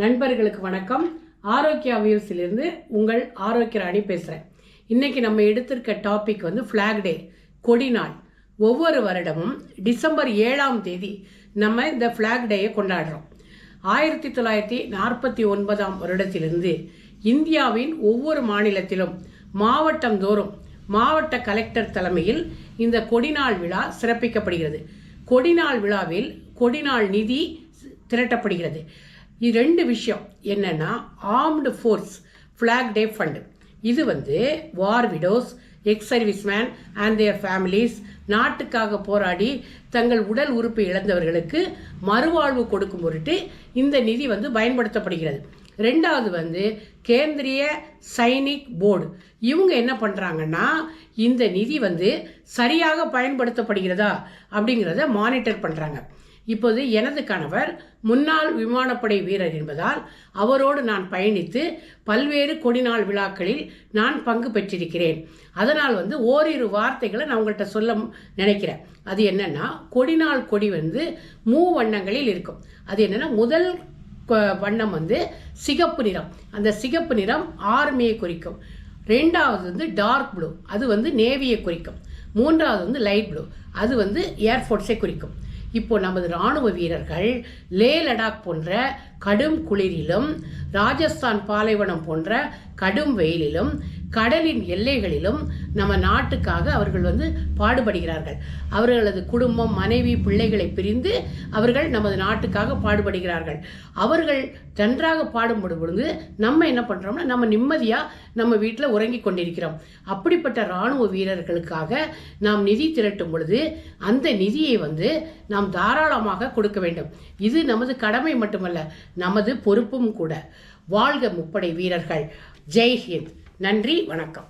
நண்பர்களுக்கு வணக்கம். ஆரோக்கியா வியூஸிலிருந்து உங்கள் ஆரோக்கிய ராணி பேசுகிறேன் இன்றைக்கி நம்ம எடுத்திருக்க டாபிக் வந்து ஃப்ளாக் டே கொடி நாள். ஒவ்வொரு வருடமும் டிசம்பர் ஏழாம் தேதி நம்ம இந்த ஃப்ளாக் டேயை கொண்டாடுறோம். ஆயிரத்தி தொள்ளாயிரத்தி நாற்பத்தி ஒன்பதாம் வருடத்திலிருந்து இந்தியாவின் ஒவ்வொரு மாநிலத்திலும் மாவட்டம் தோறும் மாவட்ட கலெக்டர் தலைமையில் இந்த கொடிநாள் விழா சிறப்பிக்கப்படுகிறது. கொடிநாள் விழாவில் கொடிநாள் நிதி திரட்டப்படுகிறது. இது ரெண்டு விஷயம் என்னென்னா armed force flag day fund இது வந்து war widows ex serviceman and their families நாட்டுக்காக போராடி தங்கள் உடல் உறுப்பு இழந்தவர்களுக்கு மறுவாழ்வு கொடுக்கும் பொருட்டு இந்த நிதி வந்து பயன்படுத்தப்படுகிறது. ரெண்டாவது வந்து கேந்திரிய சைனிக் போர்டு. இவங்க என்ன பண்ணுறாங்கன்னா இந்த நிதி வந்து சரியாக பயன்படுத்தப்படுகிறதா அப்படிங்கிறத மானிட்டர் பண்ணுறாங்க இப்போது எனது கணவர் முன்னாள் விமானப்படை வீரர் என்பதால் அவரோடு நான் பயணித்து பல்வேறு கொடிநாள் விழாக்களில் நான் பங்கு பெற்றிருக்கிறேன். அதனால் வந்து ஓரிரு வார்த்தைகளை நான் உங்கள்கிட்ட சொல்ல நினைக்கிறேன். அது என்னென்னா கொடிநாள் கொடி வந்து மூ வண்ணங்களில் இருக்கும். அது என்னென்னா முதல் வண்ணம் வந்து சிகப்பு நிறம். அந்த சிகப்பு நிறம் ஆர்மியை குறிக்கும். ரெண்டாவது வந்து டார்க் ப்ளூ. அது வந்து நேவியை குறிக்கும். மூன்றாவது வந்து லைட் ப்ளூ. அது வந்து ஏர்ஃபோர்ஸை குறிக்கும். இப்போ நமது ராணுவ வீரர்கள் லே லடாக் போன்ற கடும் குளிரிலும் ராஜஸ்தான் பாலைவனம் போன்ற கடும் வெயிலிலும் கடலின் எல்லைகளிலும் நம்ம நாட்டுக்காக அவர்கள் வந்து பாடுபடுகிறார்கள். அவர்களது குடும்பம் மனைவி பிள்ளைகளை பிரிந்து அவர்கள் நமது நாட்டுக்காக பாடுபடுகிறார்கள். அவர்கள் நன்றாக பாடுபடும் பொழுது நம்ம என்ன பண்ணுறோம்னா நம்ம நிம்மதியாக நம்ம வீட்டில் உறங்கி கொண்டிருக்கிறோம். அப்படிப்பட்ட இராணுவ வீரர்களுக்காக நாம் நிதி திரட்டும் பொழுது அந்த நிதியை வந்து நாம் தாராளமாக கொடுக்க வேண்டும். இது நமது கடமை மட்டுமல்ல நமது பொறுப்பும் கூட. வாழ்க முப்படை வீரர்கள். ஜெய் ஹிந்த். நன்றி வணக்கம்.